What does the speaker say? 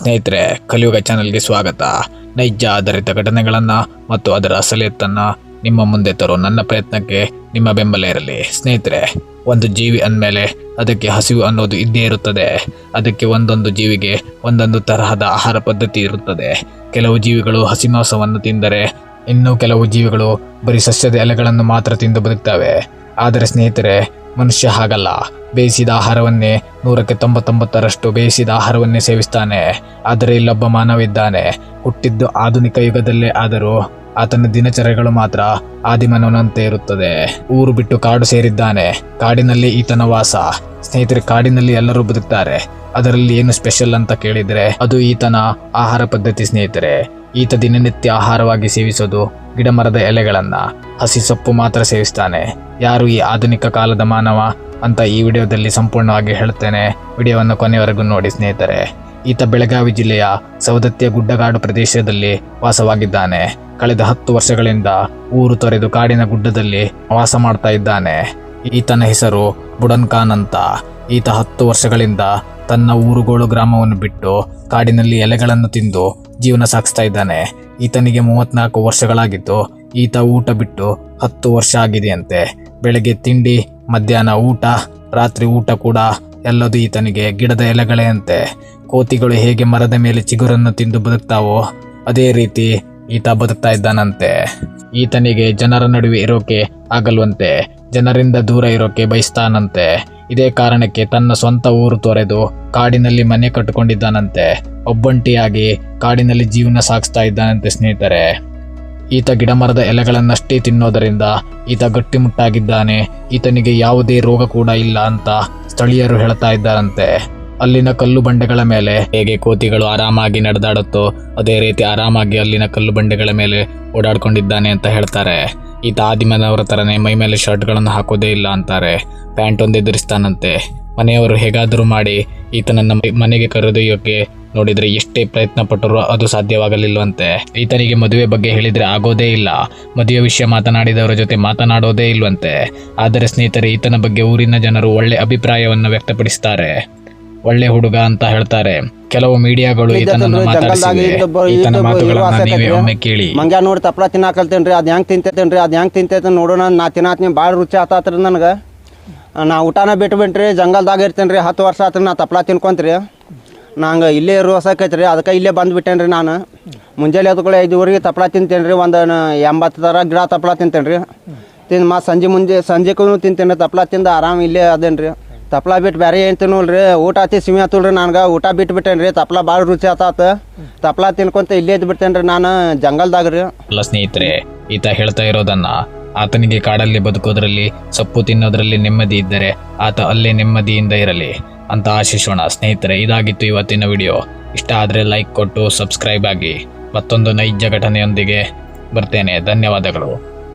ಸ್ನೇಹಿತರೆ, ಕಲಿಯುಗ ಚಾನೆಲ್ಗೆ ಸ್ವಾಗತ. ನೈಜ ಆಧಾರಿತ ಘಟನೆಗಳನ್ನು ಮತ್ತು ಅದರ ಅಸಲಿಯತ್ತನ್ನು ನಿಮ್ಮ ಮುಂದೆ ತರೋ ನನ್ನ ಪ್ರಯತ್ನಕ್ಕೆ ನಿಮ್ಮ ಬೆಂಬಲ ಇರಲಿ. ಸ್ನೇಹಿತರೆ, ಒಂದು ಜೀವಿ ಅಂದಮೇಲೆ ಅದಕ್ಕೆ ಹಸಿವು ಅನ್ನೋದು ಇದ್ದೇ ಇರುತ್ತದೆ. ಅದಕ್ಕೆ ಒಂದೊಂದು ಜೀವಿಗೆ ಒಂದೊಂದು ತರಹದ ಆಹಾರ ಪದ್ಧತಿ ಇರುತ್ತದೆ. ಕೆಲವು ಜೀವಿಗಳು ಹಸಿಮಾಂಸವನ್ನು ತಿಂದರೆ ಇನ್ನೂ ಕೆಲವು ಜೀವಿಗಳು ಬರೀ ಸಸ್ಯದ ಎಲೆಗಳನ್ನು ಮಾತ್ರ ತಿಂದು ಬದುಕ್ತವೆ. ಆದರೆ ಸ್ನೇಹಿತರೆ, ಮನುಷ್ಯ ಹಾಗಲ್ಲ. ಬೇಯಿಸಿದ ಆಹಾರವನ್ನೇ ನೂರಕ್ಕೆ ತೊಂಬತ್ತೊಂಬತ್ತರಷ್ಟು ಬೇಯಿಸಿದ ಆಹಾರವನ್ನೇ ಸೇವಿಸ್ತಾನೆ. ಆದರೆ ಇಲ್ಲೊಬ್ಬ ಮಾನವಿದ್ದಾನೆ ಹುಟ್ಟಿದ್ದು ಆಧುನಿಕ ಯುಗದಲ್ಲೇ ಆದರೂ ಆತನ ದಿನಚರಿಗಳು ಮಾತ್ರ ಆದಿಮನವನಂತೆ ಇರುತ್ತದೆ. ಊರು ಬಿಟ್ಟು ಕಾಡು ಸೇರಿದ್ದಾನೆ. ಕಾಡಿನಲ್ಲಿ ಈತನ ವಾಸ. ಸ್ನೇಹಿತರೆ, ಕಾಡಿನಲ್ಲಿ ಎಲ್ಲರೂ ಬದುಕ್ತಾರೆ. ಅದರಲ್ಲಿ ಏನು ಸ್ಪೆಷಲ್ ಅಂತ ಕೇಳಿದರೆ ಅದು ಈತನ ಆಹಾರ ಪದ್ಧತಿ, ಸ್ನೇಹಿತರೆ. ಈತ ದಿನನಿತ್ಯ ಆಹಾರವಾಗಿ ಸೇವಿಸೋದು ಗಿಡಮರದ ಎಲೆಗಳನ್ನ, ಹಸಿ ಸೊಪ್ಪು ಮಾತ್ರ ಸೇವಿಸ್ತಾನೆ. ಯಾರು ಈ ಆಧುನಿಕ ಕಾಲದ ಮಾನವ ಅಂತ ಈ ವಿಡಿಯೋದಲ್ಲಿ ಸಂಪೂರ್ಣವಾಗಿ ಹೇಳ್ತೇನೆ ವಿಡಿಯೋವನ್ನು ಕೊನೆಯವರೆಗೂ ನೋಡಿ ಸ್ನೇಹಿತರೆ. ಈತ ಬೆಳಗಾವಿ ಜಿಲ್ಲೆಯ ಸವದತ್ತಿಯ ಗುಡ್ಡಗಾಡು ಪ್ರದೇಶದಲ್ಲಿ ವಾಸವಾಗಿದ್ದಾನೆ. ಕಳೆದ ಹತ್ತು ವರ್ಷಗಳಿಂದ ಊರು ತೊರೆದು ಕಾಡಿನ ಗುಡ್ಡದಲ್ಲಿ ವಾಸ ಮಾಡ್ತಾ ಇದ್ದಾನೆ. ಈತನ ಹೆಸರು ಬುಡನ್ ಖಾನ್ ಅಂತ. ಈತ ಹತ್ತು ವರ್ಷಗಳಿಂದ ತನ್ನ ಊರುಗೋಳು ಗ್ರಾಮವನ್ನು ಬಿಟ್ಟು ಕಾಡಿನಲ್ಲಿ ಎಲೆಗಳನ್ನು ತಿಂದು ಜೀವನ ಸಾಗಿಸ್ತಾ ಇದ್ದಾನೆ. ಈತನಿಗೆ ಮೂವತ್ನಾಲ್ಕು ವರ್ಷಗಳಾಗಿದ್ದು ಈತ ಊಟ ಬಿಟ್ಟು ಹತ್ತು ವರ್ಷ ಆಗಿದೆಯಂತೆ. ಬೆಳಗ್ಗೆ ತಿಂಡಿ, ಮಧ್ಯಾಹ್ನ ಊಟ, ರಾತ್ರಿ ಊಟ ಕೂಡ ಎಲ್ಲದು ಈತನಿಗೆ ಗಿಡದ ಎಲೆಗಳೇ ಅಂತೆ ಕೋತಿಗಳು ಹೇಗೆ ಮರದ ಮೇಲೆ ಚಿಗುರನ್ನು ತಿಂದು ಬದುಕ್ತಾವೋ, ಅದೇ ರೀತಿ ಈತ ಬದುಕ್ತಾ ಇದ್ದಾನಂತೆ. ಈತನಿಗೆ ಜನರ ನಡುವೆ ಇರೋಕೆ ಆಗಲ್ವಂತೆ. ಜನರಿಂದ ದೂರ ಇರೋಕೆ ಬಯಸ್ತಾನಂತೆ. ಇದೇ ಕಾರಣಕ್ಕೆ ತನ್ನ ಸ್ವಂತ ಊರು ತೊರೆದು ಕಾಡಿನಲ್ಲಿ ಮನೆ ಕಟ್ಟಿಕೊಂಡಿದ್ದಾನಂತೆ. ಒಬ್ಬಂಟಿಯಾಗಿ ಕಾಡಿನಲ್ಲಿ ಜೀವನ ಸಾಗಿಸ್ತಾ ಇದ್ದಾನಂತೆ ಸ್ನೇಹಿತರೆ. ಈತ ಗಿಡಮರದ ಎಲೆಗಳನ್ನಷ್ಟೇ ತಿನ್ನೋದರಿಂದ ಈತ ಗಟ್ಟಿಮುಟ್ಟಾಗಿದ್ದಾನೆ. ಈತನಿಗೆ ಯಾವುದೇ ರೋಗ ಕೂಡ ಇಲ್ಲ ಅಂತ ಸ್ಥಳೀಯರು ಹೇಳ್ತಾ ಇದ್ದಾರಂತೆ. ಅಲ್ಲಿನ ಕಲ್ಲು ಬಂಡೆಗಳ ಮೇಲೆ ಹೇಗೆ ಕೋತಿಗಳು ಆರಾಮಾಗಿ ನಡೆದಾಡುತ್ತೋ, ಅದೇ ರೀತಿ ಆರಾಮಾಗಿ ಅಲ್ಲಿನ ಕಲ್ಲು ಬಂಡೆಗಳ ಮೇಲೆ ಓಡಾಡ್ಕೊಂಡಿದ್ದಾನೆ ಅಂತ ಹೇಳ್ತಾರೆ. ಈತ ಆದಿಮನವರ ಥರನೇ ಮೈ ಮೇಲೆ ಶರ್ಟ್ಗಳನ್ನು ಹಾಕೋದೇ ಇಲ್ಲ ಅಂತಾರೆ. ಪ್ಯಾಂಟ್ ಒಂದೇ ಧರಿಸ್ತಾನಂತೆ. ಮನೆಯವರು ಹೇಗಾದರೂ ಮಾಡಿ ಈತನನ್ನ ಮನೆಗೆ ಕರೆದೊಯ್ಯೋಕೆ ನೋಡಿದ್ರೆ ಎಷ್ಟೇ ಪ್ರಯತ್ನ ಪಟ್ಟರೂ ಅದು ಸಾಧ್ಯವಾಗಲಿಲ್ಲವಂತೆ. ಈತನಿಗೆ ಮದುವೆ ಬಗ್ಗೆ ಹೇಳಿದರೆ ಆಗೋದೇ ಇಲ್ಲ. ಮದುವೆ ವಿಷಯ ಮಾತನಾಡಿದವರ ಜೊತೆ ಮಾತನಾಡೋದೇ ಇಲ್ವಂತೆ. ಆದರೆ ಸ್ನೇಹಿತರೆ, ಈತನ ಬಗ್ಗೆ ಊರಿನ ಜನರು ಒಳ್ಳೆ ಅಭಿಪ್ರಾಯವನ್ನು ವ್ಯಕ್ತಪಡಿಸ್ತಾರೆ. ಒಳ್ಳೆ ಹುಡುಗ ಅಂತ ಹೇಳ್ತಾರೆ. ಕೆಲವು ಮೀಡಿಯಾಗಳು ಈತನನ್ನು ಮಾತಾಡಿಸಿವೆ. ಈತನ ಮಾತುಗಳನ್ನ ನೀವೇ ಒಮ್ಮೆ ಕೇಳಿ. ಮಂಗ್ಯ ನೋಡಿ ತಪ್ಪಲ ತಿನ್ನಾಕಲ್ತೇನ್ರಿ ಅದ್ ಹೆಂಗ್ ತಿಂತೈತೇನ್ರಿ ಅದ್ ಹೆಂಗ್ ತಿಂತೈತೆ ನೋಡೋಣ ನಾ ತಿನ್ನಾತೀನಿ ಭಾಳ ರುಚಿ ಆತಾತ್ರಿ ನನಗೆ. ನಾ ಊಟನ ಬಿಟ್ಬಿಟ್ರಿ ಜಂಗಲ್ದಾಗ ಇರ್ತೇನ್ರಿ ರೀ ಹತ್ತು ವರ್ಷ ಆತ್ರಿ ನಾ ತಪ್ಪಲ ತಿನ್ಕೊಂತ್ರಿ. ನಂಗೆ ಇಲ್ಲೇ ಇರೋಸಕೈತೆ ರೀ ಅದಕ್ಕೆ ಇಲ್ಲೇ ಬಂದು ಬಿಟ್ಟೇನ್ರಿ ನಾನು. ಮುಂಜಾನೆ ಐದು ಐದುವರೆಗೆ ತಪ್ಪಲ ತಿಂತೇನೆ ರೀ ಒಂದು ಎಂಬತ್ತು ಥರ ಗಿಡ ತಪ್ಪಲ ತಿಂತೇನ್ರಿ. ರೀ ತಿಂದು ಮತ್ತು ಸಂಜೆ ಮುಂಜೆ ಸಂಜೆಗೂ ತಿಂತೇನೆ ತಪ್ಪಲ ತಿಂದು ಆರಾಮ ಇಲ್ಲೇ ಅದೇನ್ರಿ. ರೀ ತಪ್ಪಲ ಬಿಟ್ಟು ಬೇರೆ ಏನು ತಿನ್ನೋಲ್ರಿ ಊಟ ಹತ್ತಿ ಸಿಮಿ ಆತಲ್ರಿ ನನ್ಗೆ, ಊಟ ಬಿಟ್ಟು ಬಿಟ್ಟೇನೆ ರೀ ತಪ್ಪಲ ಭಾಳ ರುಚಿ ಆತಾತ. ತಪ್ಪಲ ತಿನ್ಕೊಂತ ಇಲ್ಲೇ ಇದ್ದು ಬಿಡ್ತೇನೆ ರೀ ನಾನು ಜಂಗಲ್ದಾಗ ರೀ ಅಲ್ಲ ಸ್ನೇಹಿತರೆ, ಈತ ಹೇಳ್ತಾ ಇರೋದನ್ನ, ಆತನಿಗೆ ಕಾಡಲ್ಲಿ ಬದುಕೋದ್ರಲ್ಲಿ, ಸೊಪ್ಪು ತಿನ್ನೋದ್ರಲ್ಲಿ ನೆಮ್ಮದಿ ಇದ್ದರೆ ಆತ ಅಲ್ಲೇ ನೆಮ್ಮದಿಯಿಂದ ಇರಲಿ ಅಂತ ಆಶಿಸೋಣ. ಸ್ನೇಹಿತರೆ, ಇದಾಗಿತ್ತು ಇವತ್ತಿನ ವಿಡಿಯೋ. ಇಷ್ಟ ಆದರೆ ಲೈಕ್ ಕೊಟ್ಟು ಸಬ್ಸ್ಕ್ರೈಬ್ ಆಗಿ. ಮತ್ತೊಂದು ನೈಜ ಘಟನೆಯೊಂದಿಗೆ ಬರ್ತೇನೆ. ಧನ್ಯವಾದಗಳು.